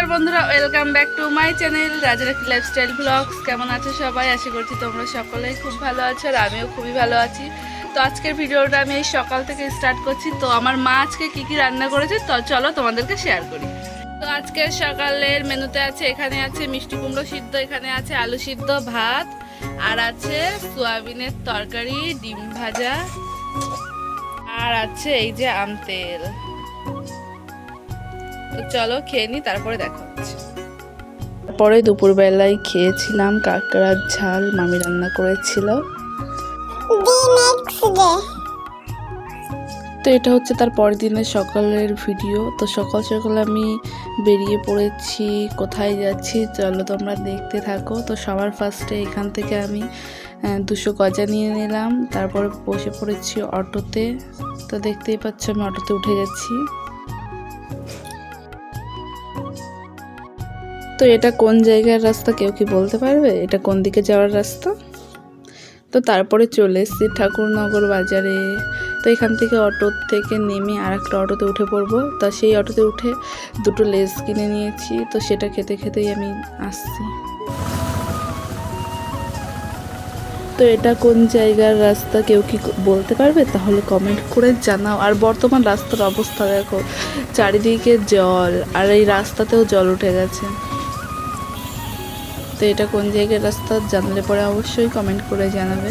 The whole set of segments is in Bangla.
নমস্কার বন্ধুরা welcome back to my channel Rajarakhi lifestyle blogs কেমন আছো সবাই? আশা করছি তোমরা সকলেই খুব ভালো আছো আর আমিও খুবই ভালো আছি। তো আজকের ভিডিওটা আমি এই সকাল থেকে স্টার্ট করছি। তো আমার মা আজকে কী কী রান্না করেছে? তো চলো তোমাদেরকে শেয়ার করি। তো আজকে সকালের মেনুতে আছে, এখানে আছে মিষ্টি কুমড়ো সিদ্ধ, এখানে আছে আলু সিদ্ধ, ভাত, আর আছে সোয়াবিনের তরকারি, ডিম ভাজা, আর আছে এই যে আম তেল। তো চলো খেয়ে নি, তারপরে দেখা হচ্ছে। তারপরে দুপুরবেলায় খেয়েছিলাম কাঁকড়ার ঝাল, মামি রান্না করেছিল। তো এটা হচ্ছে তার পরের দিনের সকালের ভিডিও। তো সকাল সকাল আমি বেরিয়ে পড়েছি, কোথায় যাচ্ছি চলো তোমরা দেখতে থাকো। তো সবার ফার্স্টে এখান থেকে আমি দুশো গজা নিয়ে নিলাম। তারপরে বসে পড়েছি অটোতে। তো দেখতেই পাচ্ছ আমি অটোতে উঠে গেছি। তো এটা কোন জায়গার রাস্তা কেউ কি বলতে পারবে? এটা কোন দিকে যাওয়ার রাস্তা? তো তারপরে চলে এসেছি ঠাকুরনগর বাজারে। তো এখান থেকে অটো থেকে নেমে আর একটা অটোতে উঠে পড়ব। তা সেই অটোতে উঠে দুটো লেস কিনে নিয়েছি। তো সেটা খেতে খেতেই আমি আসছি। তো এটা কোন জায়গার রাস্তা কেউ কি বলতে পারবে? তাহলে কমেন্ট করে জানাও। আর বর্তমান রাস্তার অবস্থা দেখো, চারিদিকে জল, আর এই রাস্তাতেও জল উঠে গেছে। তো এটা কোন জায়গার রাস্তা? জানলে পরে অবশ্যই কমেন্ট করে জানাবে।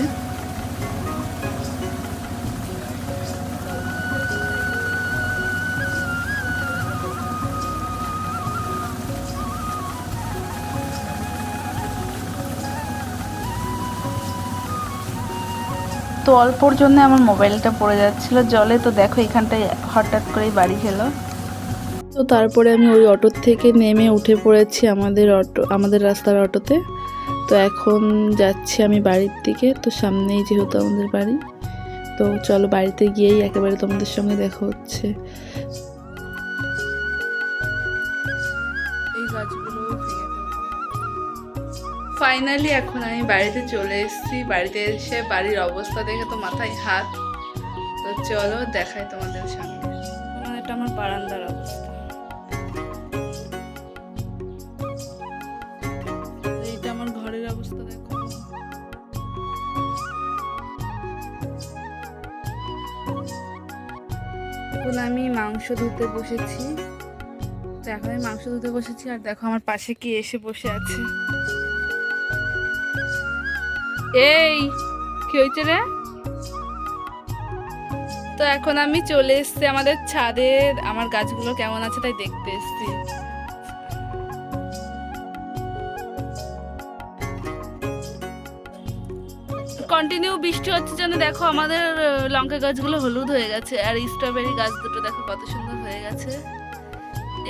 তো অল্পর জন্য আমার মোবাইলটা পড়ে যাচ্ছিল। জলে তো দেখো এখানটায় হঠাৎ করেই বাড়ি খেলো তো তারপরে আমি ওই অটোর থেকে নেমে উঠে পড়েছি আমাদের অটো আমাদের রাস্তার অটোতে। তো এখন যাচ্ছি আমি বাড়ির দিকে তো সামনেই যেহেতু আমাদের বাড়ি। তো চলো বাড়িতে গিয়েই একেবারে তোমাদের সঙ্গে দেখা হচ্ছে। ফাইনালি এখন আমি বাড়িতে চলে এসেছি। বাড়িতে এসে বাড়ির অবস্থা দেখে তো মাথায় হাত। তো চলো দেখাই তোমাদের সামনে। এটা আমার বারান্দার আমি মাংস ধুতে বসেছি। তো এখন আমি মাংস ধুতে বসেছি আর দেখো আমার পাশে কি এসে বসে আছে। এই, কি হয়েছে রে? তো এখন আমি চলে এসছি আমাদের ছাদের, আমার গাছগুলো কেমন আছে তাই দেখতে এসেছি। কন্টিনিউ বৃষ্টি হচ্ছে জন্য দেখো আমাদের লঙ্কা গাছগুলো হলুদ হয়ে গেছে, আর স্ট্রবেরি গাছ দুটো দেখো কত সুন্দর হয়ে গেছে।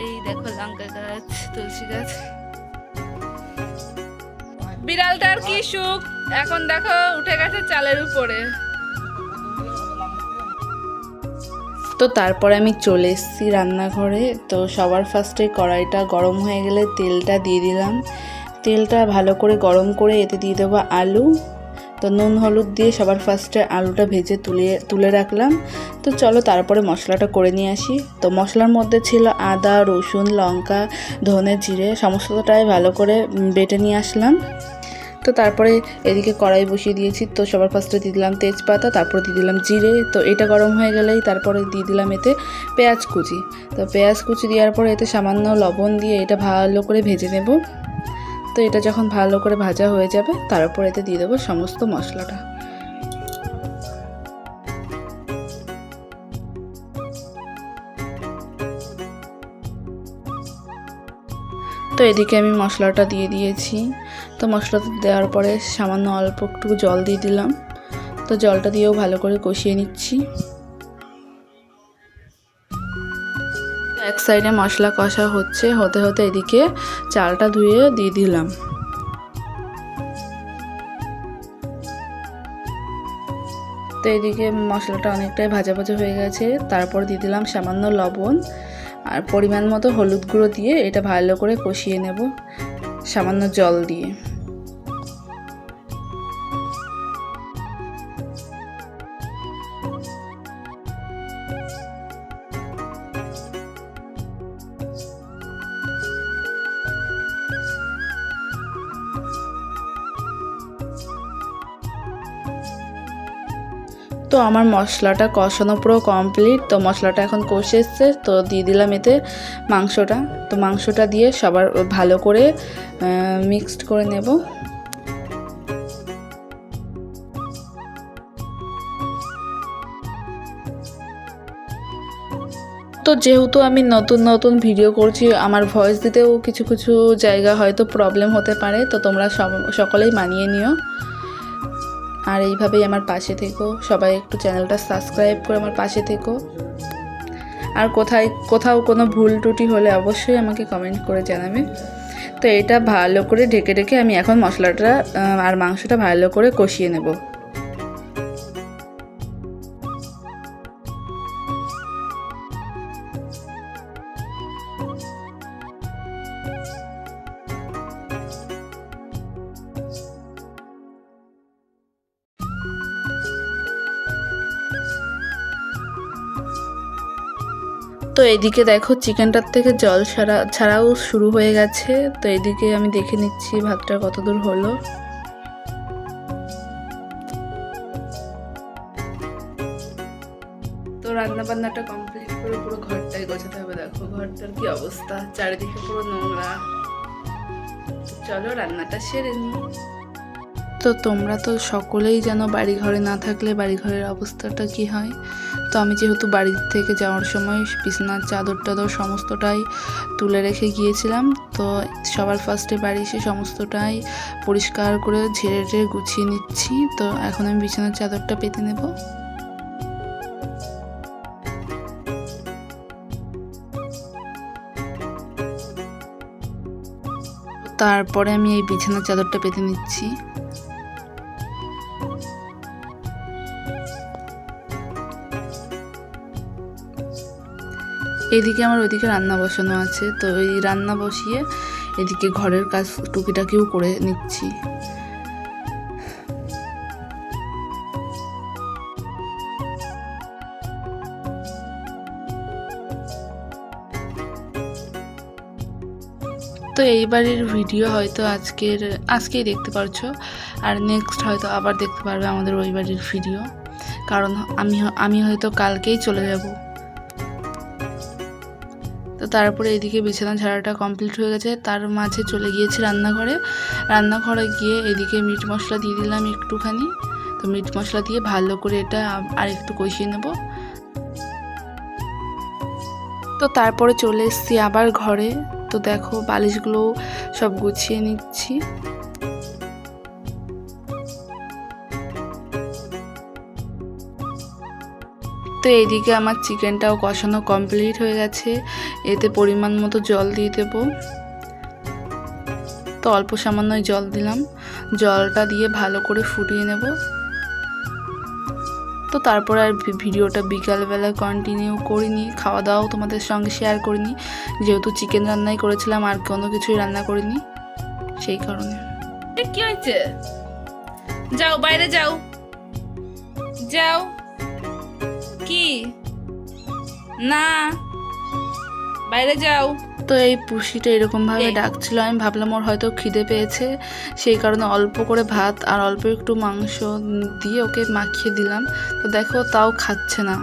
এই দেখো লঙ্কা গাছ, তুলসী গাছ। বিড়ালটার কি সুখ? এখন দেখো উঠে গেছে চালের উপরে। তো তারপরে আমি চলে এসেছি রান্নাঘরে। তো সবার ফার্স্টে কড়াইটা গরম হয়ে গেলে তেলটা দিয়ে দিলাম। তেলটা ভালো করে গরম করে এতে দিয়ে দেবো আলু। তো নুন, হলুদ দিয়ে সবার ফার্স্টে আলুটা ভেজে তুলে তুলে রাখলাম। তো চলো তারপরে মশলাটা করে নিয়ে আসি। তো মশলার মধ্যে ছিল আদা, রসুন, লঙ্কা, ধনে জিরে, সমস্তটাই ভালো করে বেটে নিয়ে আসলাম। তো তারপরে এদিকে কড়াই বসিয়ে দিয়েছি। তো সবার ফার্স্টে দিয়ে দিলাম তেজপাতা, তারপর দিয়ে দিলাম জিরে। তো এটা গরম হয়ে গেলেই তারপরে দিয়ে দিলাম এতে পেঁয়াজ কুচি। তো পেঁয়াজ কুচি দেওয়ার পরে এতে সামান্য লবণ দিয়ে এটা ভালো করে ভেজে নেব। তো এটা যখন ভালো করে ভাজা হয়ে যাবে তারপর এতে দিয়ে দেবো সমস্ত মশলাটা। তো এদিকে আমি মশলাটা দিয়ে দিয়েছি। তো মশলাটা দেওয়ার পরে সামান্য অল্প একটু জল দিয়ে দিলাম। তো জলটা দিয়েও ভালো করে কষিয়ে নিচ্ছি। এক সাইডে মশলা কষা হচ্ছে, হতে হতে এদিকে চালটা ধুয়ে দিয়ে দিলাম। তো এদিকে মশলাটা অনেকটাই ভাজা ভাজা হয়ে গেছে, তারপর দিয়ে দিলাম সামান্য লবণ আর পরিমাণ মতো হলুদ গুঁড়ো দিয়ে এটা ভালো করে কষিয়ে নেব, সামান্য জল দিয়ে। তো আমার মশলাটা কষানো পুরো কমপ্লিট তো মশলাটা এখন কষে এসছে, তো দিয়ে দিলাম এতে মাংসটা। তো মাংসটা দিয়ে সবার ভালো করে মিক্সড করে নেব। তো যেহেতু আমি নতুন নতুন ভিডিও করছি, আমার ভয়েস দিতেও কিছু কিছু জায়গা হয়তো প্রবলেম হতে পারে। তো তোমরা সকলেই মানিয়ে নিও। আর এইভাবেই আমার পাশে থেকো। সবাই একটু চ্যানেলটা সাবস্ক্রাইব করে আমার পাশে থেকো। আর কোথায়, কোথাও কোনো ভুল টুটি হলে অবশ্যই আমাকে কমেন্ট করে জানাবে। তো এটা ভালো করে ঢেকে ঢেকে আমি এখন মশলাটা আর মাংসটা ভালো করে কষিয়ে নেব। তো এদিকে দেখো চিকেনটার থেকে জল ছাড়া, ছাড়াও শুরু হয়ে গেছে। তো এদিকে আমি দেখে নিচ্ছি ভাতটা কত দূর হলো। তো রান্না বান্নাটা কমপ্লিট করে পুরো ঘরটাই গোছাতে হবে। দেখো ঘরটার কি অবস্থা, চারিদিকে পুরো নোংরা। চলো রান্নাটা সেরে নিই। তো তোমরা তো সকলেই যেন বাড়ি ঘরে না থাকলে বাড়ি ঘরের অবস্থাটা কি হয়। তো আমি যেহেতু বাড়ি থেকে যাওয়ার সময় বিছনার চাদর টাদর সমস্তটাই তুলে রেখে গিয়েছিলাম, তো সবার ফার্স্টে বাড়ি এসে সমস্তটাই পরিষ্কার করে ঝেড়ে ঝেড়ে গুছিয়ে নিচ্ছি, তো এখন আমি বিছানার চাদরটা পেতে নেব। তারপরে আমি এই বিছানার চাদরটা পেতে নিচ্ছি। এদিকে আমার ওইদিকে রান্না বসানো আছে, তো এই রান্না বসিয়ে এদিকে ঘরের কাজ টুকিটাকিও করে নিচ্ছি। তো এইবারের ভিডিও হয়তো আজকের, আজকেই দেখতে পারছ, আর নেক্সট হয়তো আবার দেখতে পারবে আমাদের ওই বাড়ির ভিডিও। কারণ আমি আমি হয়তো কালকেই চলে যাব। তারপরে এদিকে বিছানা ঝাড়াটা কমপ্লিট হয়ে গেছে। তার মাঝে চলে গিয়েছি রান্নাঘরে। রান্নাঘরে গিয়ে এদিকে মিট মশলা দিয়ে দিলাম একটুখানি। তো মিট মশলা দিয়ে ভালো করে এটা আর একটু কষিয়ে নেব। তো তারপরে চলে এসছি আবার ঘরে। তো দেখো বালিশগুলো সব গুছিয়ে নিচ্ছি। তো এইদিকে আমার চিকেনটাও কষানো কমপ্লিট হয়ে গেছে। এতে পরিমাণ মতো জল দিয়ে দেব। তো অল্প সামান্যই জল দিলাম। জলটা দিয়ে ভালো করে ফুটিয়ে নেব। তো তারপর আর ভিডিওটা বিকালবেলা কন্টিনিউ করিনি। খাওয়া দাওয়াও তোমাদের সঙ্গে শেয়ার করিনি। যেহেতু চিকেন রান্নাই করেছিলাম, আর কোনো কিছুই রান্না করিনি। সেই কারণে। কি হয়েছে? যাও, বাইরে যাও। যাও। কি? না। বাইরে যাও। তো এই পুষিটা এরকম ভাবে ডাকছিল আমি ভাবলাম ওর হয়তো খিদে পেয়েছে সেই কারণে অল্প করে ভাত আর অল্প একটু মাংস দিয়ে ওকে মাখিয়ে দিলাম। তো দেখো তাও খাচ্ছে না।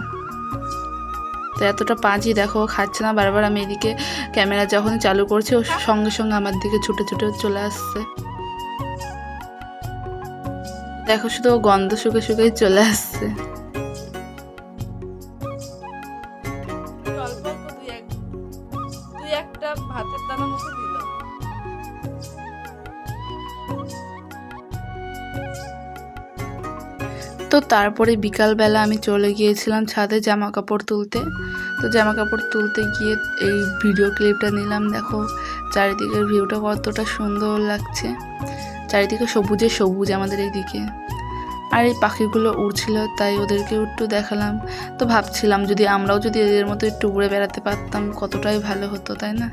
তো এতটা পাঁচই দেখো খাচ্ছে না। বারবার আমি এদিকে ক্যামেরা যখন চালু করছি ও সঙ্গে সঙ্গে আমার দিকে ছুটে ছুটে চলে আসছে। দেখো শুধু ও গন্ধ শুকে শুকেই চলে আসছে। তো তারপরে বিকালবেলা আমি চলে গিয়েছিলাম ছাদে জামা কাপড় তুলতে। তো জামা কাপড় তুলতে গিয়ে এই ভিডিও ক্লিপটা নিলাম। দেখো, চারিদিকের ভিউটা কতটা সুন্দর লাগছে। চারিদিকে সবুজে সবুজ আমাদের এইদিকে। আর এই পাখিগুলো উড়ছিল, তাই ওদেরকে একটু দেখালাম। তো ভাবছিলাম যদি আমরাও যদি এদের মতো একটু উড়ে বেড়াতে পারতাম, কতটাই ভালো হতো, তাই না?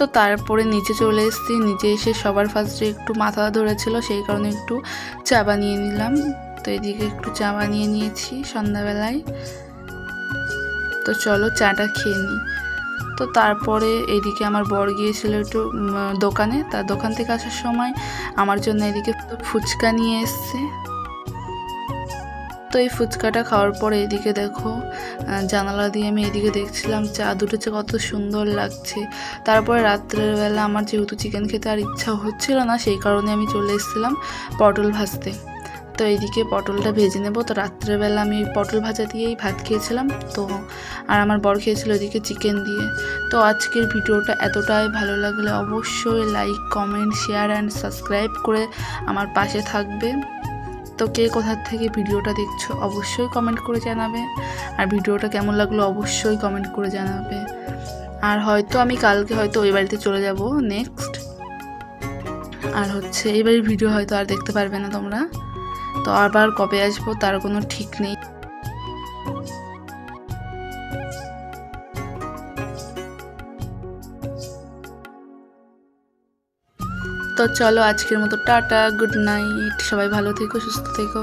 তো তারপরে নিচে চলে এসেছি। নিচে এসে সবার ফার্স্টে একটু মাথা ধরেছিল, সেই কারণে একটু চা বানিয়ে নিলাম। তো এদিকে একটু চা বানিয়ে নিয়েছি সন্ধ্যাবেলায়। তো চলো চাটা খেয়ে নিই। তো তারপরে এদিকে আমার বর গিয়েছিল একটু দোকানে। তার দোকান থেকে আসার সময় আমার জন্য এদিকে ফুচকা নিয়ে এসছে। তো এই ফুচকাটা খাওয়ার পরে এদিকে দেখো জানালা দিয়ে আমি এদিকে দেখছিলাম চা দুটো চা কত সুন্দর লাগছে। তারপরে রাত্রের বেলা আমার যেহেতু চিকেন খেতে আর ইচ্ছা হচ্ছিল না, সেই কারণে আমি চলে এসেছিলাম পটল ভাজতে। তো এইদিকে পটলটা ভেজে নেব। তো রাত্রেবেলা আমি পটল ভাজা দিয়েই ভাত খেয়েছিলাম। তো আর আমার বর খেয়েছিল ওইদিকে চিকেন দিয়ে। তো আজকের ভিডিওটা এতটাই। ভালো লাগলে অবশ্যই like comment share and subscribe করে আমার পাশে থাকবে। তো কে কোথার থেকে ভিডিওটা দেখছ অবশ্যই কমেন্ট করে জানাবে। আর ভিডিওটা কেমন লাগল অবশ্যই কমেন্ট করে জানাবে। আর হয়তো আমি কালকে হয়তো ওই বাড়িতে চলে যাব নেক্সট আর হচ্ছে এই বাড়ির ভিডিও হয়তো আর দেখতে পারবে না তোমরা। তো আবার কবে আসব তার কোনো ঠিক নেই। তো চলো আজকের মতো টাটা গুড নাইট সবাই ভালো থেকো সুস্থ থেকো।